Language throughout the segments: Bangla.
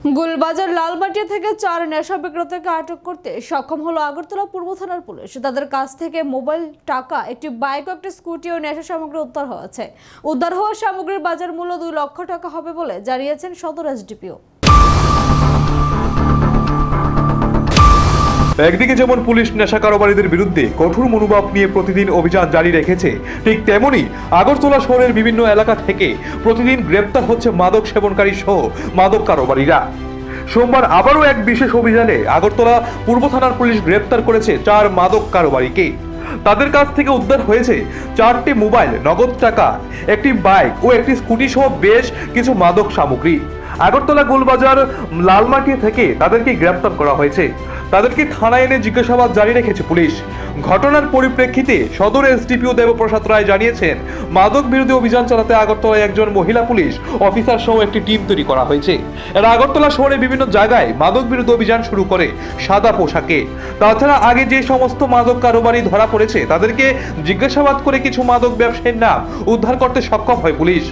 গুলবাজার লালবাটিয়া থেকে চার নেশা বিক্রেতাকে আটক করতে সক্ষম হলো আগরতলা পূর্ব থানার পুলিশ। তাদের কাছ থেকে মোবাইল টাকা, একটি বাইক ও একটি স্কুটি ও নেশা সামগ্রী উদ্ধার হয়েছে। উদ্ধার হওয়া সামগ্রীর বাজার মূল্য দুই লক্ষ টাকা হবে বলে জানিয়েছেন সদর এসডিপিও। একদিকে যেমন পুলিশ নেশা কারবারীদের বিরুদ্ধে কঠোর মনোভাব নিয়ে প্রতিদিন অভিযান জারি রেখেছে, ঠিক তেমনি আগরতলা শহরের বিভিন্ন এলাকা থেকে প্রতিদিন গ্রেপ্তার হচ্ছে মাদক সেবনকারী সহ মাদক কারবারীরা। সোমবার আবারও এক বিশেষ অভিযানে আগরতলা পূর্ব থানার পুলিশ গ্রেপ্তার করেছে চার মাদক কারবারীকে। তাদের কাছ থেকে উদ্ধার হয়েছে চারটি মোবাইল, নগদ টাকা, একটি বাইক ও একটি স্কুটি সহ বেশ কিছু মাদক সামগ্রী। আগরতলা গোলবাজার, লালমাটি থেকে তাদেরকে গ্রেপ্তার করা হয়েছে। তাদেরকে থানায় এনে জিজ্ঞাসাবাদ জারি রেখেছে পুলিশ। ঘটনার পরিপ্রেক্ষিতে সদর এসডিপিও দেবপ্রসাদ রায় জানিয়েছেন, মাদক বিরোধী অভিযান চালাতে আগরতলায় একজন মহিলা পুলিশ অফিসার সহ একটি টিম তৈরি করা হয়েছে। এরা আগরতলা শহরে বিভিন্ন জায়গায় মাদক বিরোধী অভিযান শুরু করে সাদা পোশাকে। তাছাড়া আগে যে সমস্ত মাদক কারোবারি ধরা পড়েছে, তাদেরকে জিজ্ঞাসাবাদ করে কিছু মাদক ব্যবসায়ীর নাম উদ্ধার করতে সক্ষম হয় পুলিশ।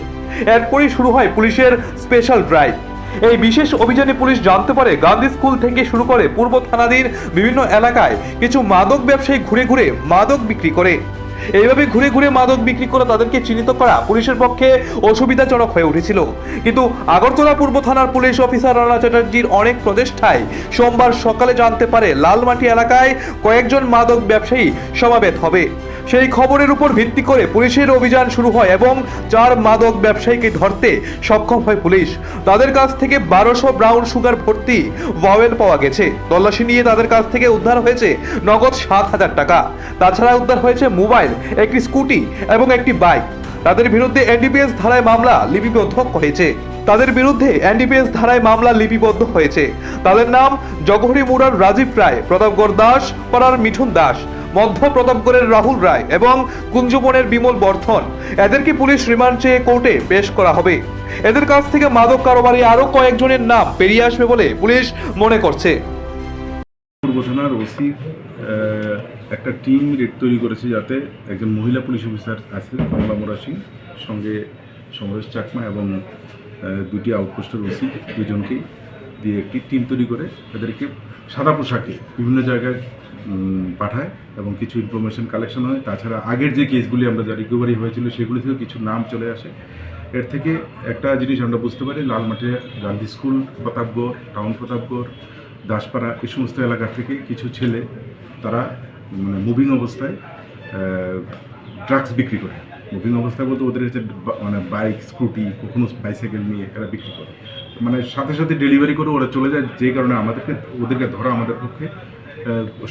এরপরই শুরু হয় পুলিশের স্পেশাল ড্রাইভ এই বিশেষ অভিযানে পুলিশ জানতে পারে, গান্ধী স্কুল থেকে শুরু করে পূর্ব থানাধীন বিভিন্ন এলাকায় কিছু মাদক ব্যবসায়ী ঘুরে ঘুরে মাদক বিক্রি করে। এইভাবে ঘুরে ঘুরে মাদক বিক্রি করে তাদেরকে চিহ্নিত করা পুলিশের পক্ষে অসুবিধাজনক হয়ে উঠেছিল। কিন্তু আগরতলা পূর্ব থানার পুলিশ অফিসার রানা চ্যাটার্জির অনেক প্রচেষ্টায় সোমবার সকালে জানতে পারে, লালমাটি এলাকায় কয়েকজন মাদক ব্যবসায়ী সমাবেত হবে। সেই খবরের উপর ভিত্তি করে পুলিশের অভিযান শুরু হয় এবং চার মাদক ব্যবসায়ীকে ধরতে সক্ষম হয় পুলিশ। তাদের কাছ থেকে বারোশো ব্রাউন সুগার ভর্তি ভাওয়েল পাওয়া গেছে। তল্লাশি নিয়ে তাদের কাছ থেকে উদ্ধার হয়েছে নগদ সাত হাজার টাকা। তাছাড়া উদ্ধার হয়েছে মোবাইল, একটি স্কুটি এবং একটি বাইক। তাদের বিরুদ্ধে এনডিপিএস ধারায় মামলা লিপিবদ্ধ হয়েছে। তাদের বিরুদ্ধে এনডিপিএস ধারায় মামলা লিপিবদ্ধ হয়েছে। তাদের নাম জগহরি মুরার রাজীব রায়, প্রতাপগড় দাস পাড়ার মিঠুন দাস। মধ্য প্রতাপগড়ের রাহুল রায় এবং কুঞ্জবনের বিমল বর্ধন। এদেরকে পুলিশ রিমান্ড চেয়ে কোর্টে পেশ করা হবে। এদের কাছ থেকে মাদক কারবারি আরও কয়েকজনের নাম বেরিয়ে আসবে বলে পুলিশ মনে করছে। ওসি একটা টিম রেড তৈরি করেছে যাতে একজন মহিলা পুলিশ অফিসার আছে, কমলা মোরা সিং, সঙ্গে সমরেশ চাকমা এবং দুটি আউটপোস্টের ওসি দুজনকেই দিয়ে একটি টিম তৈরি করে এদেরকে সাদা পোশাকে বিভিন্ন জায়গায় পাঠায় এবং কিছু ইনফরমেশন কালেকশন হয়। তাছাড়া আগের যে কেসগুলি আমরা যা রিকভারি হয়েছিল সেগুলি থেকেও কিছু নাম চলে আসে। এর থেকে একটা জিনিস আমরা বুঝতে পারি লালমাঠে গান্ধী স্কুল, প্রতাপগড় টাউন প্রতাপগড়, দাসপাড়া, এই সমস্ত এলাকা থেকে কিছু ছেলে তারা মানে মুভিং অবস্থায় ড্রাগস বিক্রি করে। মুভিং অবস্থায় বলতে ওদের হচ্ছে মানে বাইক স্কুটি কখনো বাইসাইকেল নিয়ে এরা বিক্রি করে। মানে সাথে সাথে ডেলিভারি করে ওরা চলে যায় যে কারণে আমাদেরকে, ওদেরকে ধরা আমাদের পক্ষে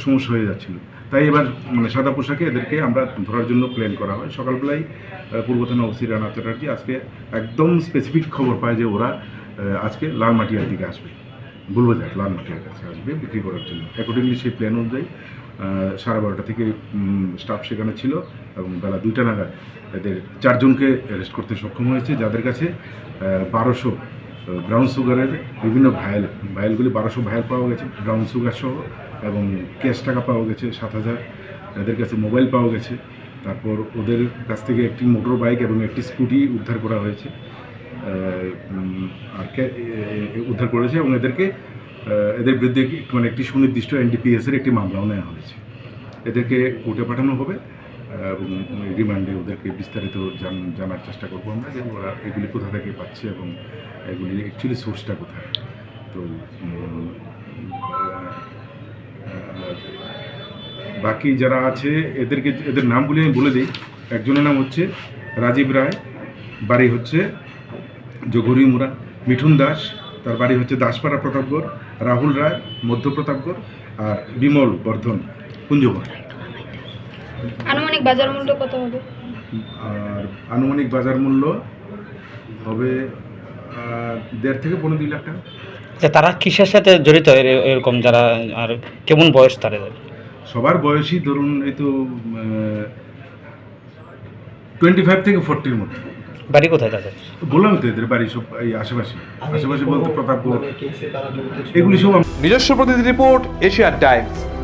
সমস্যা হয়ে যাচ্ছিল। তাই এবার মানে সাদা পোশাকে এদেরকে আমরা ধরার জন্য প্ল্যান করা হয়। সকালবেলায় পূর্ব থানা ওসি রানা চ্যাটার্জি আজকে একদম স্পেসিফিক খবর পায় যে ওরা আজকে লালমাটিয়ার দিকে আসবে। বলব বুলবাজার লালমাটিয়ার কাছে আসবে বিক্রি করার জন্য। অ্যাকর্ডিংলি সেই প্ল্যান অনুযায়ী সাড়ে বারোটা থেকে স্টাফ সেখানে ছিল এবং বেলা দুইটা নাগাদ এদের চারজনকে অ্যারেস্ট করতে সক্ষম হয়েছে। যাদের কাছে বারোশো ব্রাউন সুগারের বিভিন্ন ভায়াল ভায়ালগুলি বারোশো ভায়াল পাওয়া গেছে ব্রাউন সুগার সহ এবং ক্যাশ টাকা পাওয়া গেছে সাত হাজার। এদের কাছে মোবাইল পাওয়া গেছে, তারপর ওদের কাছ থেকে একটি মোটর বাইক এবং একটি স্কুটি উদ্ধার করা হয়েছে। আর উদ্ধার করেছে এবং এদেরকে এদের বিরুদ্ধে মানে একটি সুনির্দিষ্ট এনডিপিএসের একটি মামলাও নেওয়া হয়েছে। এদেরকে কোর্টে পাঠানো হবে। এবং রিমান্ডে ওদেরকে বিস্তারিত জানার চেষ্টা করব আমরা যে ওরা এগুলি কোথা থেকে পাচ্ছে এবং এগুলি অ্যাকচুয়ালি সোর্সটা কোথায়। তো বাকি যারা আছে, এদেরকে, এদের নামগুলি আমি বলে দিই। একজনের নাম হচ্ছে রাজীব রায়, বাড়ি হচ্ছে জগরি মুরা মিঠুন দাস, তার বাড়ি হচ্ছে দাসপাড়া প্রতাপগড়, রাহুল রায়, মধ্য প্রতাপগড়, আর বিমল বর্ধন, কুঞ্জবন। আনুমানিক বাজার মূল্য কত হবে? আর আনুমানিক বাজার মূল্য হবে দেড় থেকে পনেরো দুই লাখ টাকা। যে তারা কিসের সাথে জড়িত এর- এরকম যারা আর কেমন বয়স তাদের? সবার বয়সই ধরুন এই তো টোয়েন্টি ফাইভ থেকে ফোরটির মধ্যে। বাড়ি কোথায় তাদের? বললাম তো এদের বাড়ি সব এই আশেপাশে। আশেপাশে বলতে প্রতাপগড় এগুলি সব নিজস্ব প্রতিনিধি রিপোর্ট এশিয়ান টাইমস।